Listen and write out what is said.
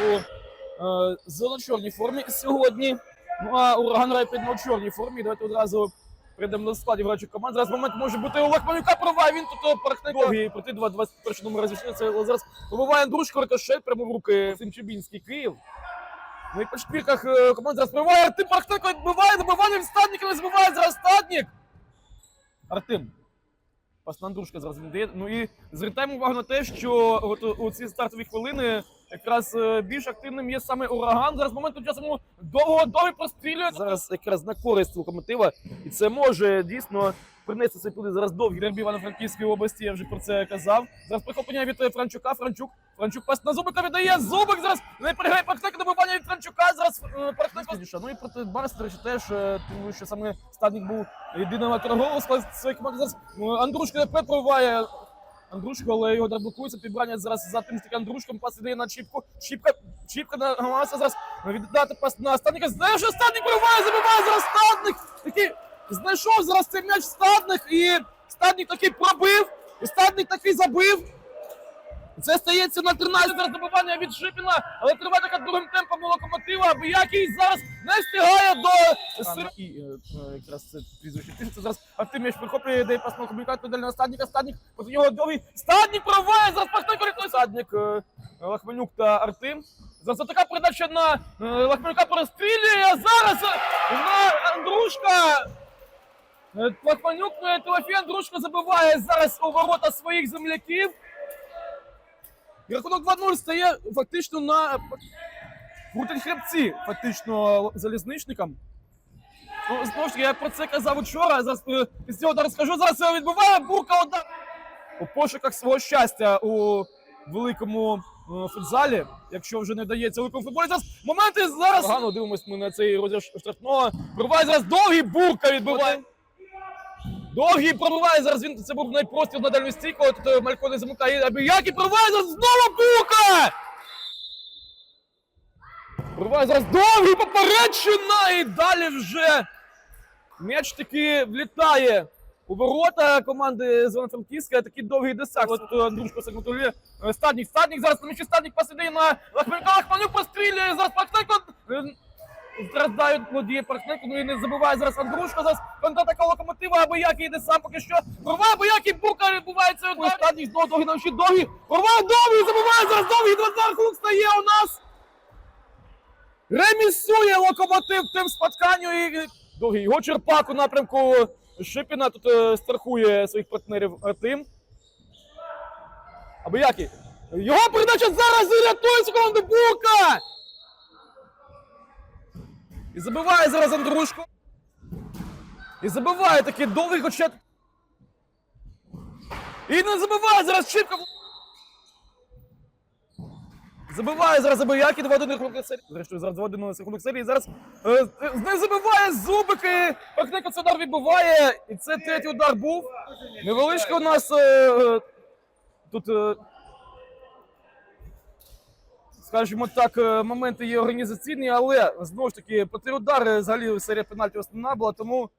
в зелено-чорній формі сьогодні. Ну а ураган Райпідно в чорній формі. Давайте одразу прийдемо до складів грачих команд. Зараз момент може бути Олег Манюка права. Він тут е, парахне проти 2-21 номер Це зараз побиває Андрушко рикошет прямо в руки Сим Чубінський Київ. Ну і по шпільках е, команда зараз пробиває. Артем Парахненко відбиває добивання від стадника, не збиває зараз стадник. Артем. Пас на Андрушка зараз він дає. Ну і звертаємо увагу на те, що от у ці стартові хвилини якраз е, більш активним є саме ураган. Зараз моментом часом йому довго довго прострілює. Зараз якраз на користь локомотива, і це може дійсно принести цей плоди. Зараз довгий дербі Івано-Франківської області. Я вже про це казав. Зараз прихоплення від е, Франчука. Франчук. Франчук пас на Зубика віддає. Зубик зараз не переграє Пархненко добивання від Франчука. Зараз е, Ну і проти Барса, до речі, теж, тому що саме Стадник був єдиним голу склад своєї команди. Зараз Андрушка не пробиває Андрушко, але його удар блокується. Підбрання зараз за тим таки Андрушком. Іде на Чіпку. Чіпка, Чіпка намагається зараз віддати пас на Стадника. Знаєш, Стадник пробиває, забиває зараз Стадник. Такий знайшов зараз цей м'яч Стадник і Стадник такий пробив. І такий забив. Це стається на 13 зараз добивання від Шипіна, але триває така другим темпом у локомотива, аби який зараз не встигає до Сир- І е, е, якраз це прізвище пишеться. Зараз Артем прихоплює, дає пас на комунікацію далі на стадника. Стадник проти нього довгий. Стадник проває, зараз пахне коректно. Стадник, е, Лахменюк та Артем. Зараз така передача на Лахменюка перестрілює, а зараз на Андрушка. Лахманюк, Тимофій Андрушко забиває зараз у ворота своїх земляків. І рахунок 2-0 стає фактично на крутить хребці, фактично залізничникам. Ну, знову ж таки, я про це казав вчора. Зараз е, після цього розкажу. Зараз це відбуває бурка удар. У пошуках свого щастя у великому е, футзалі, якщо вже не вдається у великому футболі. Зараз моменти зараз. Погано дивимось ми на цей розіграш штрафного. Пробиває зараз довгий бурка відбиває. Довгий пробиває зараз. Він це був найпростір на дальню стійку. Тут е, Малько не замикає. Абіякий пробиває зараз знову бурка! Пробиває зараз довгий попередчина і далі вже м'яч таки влітає у ворота команди з франківська Такий довгий десант. От е, Андрушко секунтує. Стадник, стадник зараз на м'ячі стадник посидить на Лахменка. Лахманюк пострілює. Зараз Паркненко. Страждають владіє Паркненко, ну і не забуває зараз Андрушко. Зараз контратака локомотива, аби який йде сам поки що. Прорває, аби який бука відбувається. Стадник знову довгий на м'ячі. Довгий. Прорває довгий, забуває зараз довгий. 2 рахунок стає у нас. Ремісує локомотив тим спотканню і довгий його черпак у напрямку Шипіна. Тут е, страхує своїх партнерів Артем. Аби який. Його передача зараз і рятує команду Бука! І забиває зараз Андрушко. І забиває такий довгий хоча. І не забиває зараз Чіпка. Забиває зараз Забияки, 2-1 рахунок серії. Зрештою, зараз 2-1 рахунок серії. Зараз е, е, не забиває зубики. Пахненко цей удар відбиває. І це третій удар був. Невеличка у нас е, е, тут. Е, Скажімо так, е, моменти є організаційні, але знову ж таки по три удари взагалі серія пенальтів основна була, тому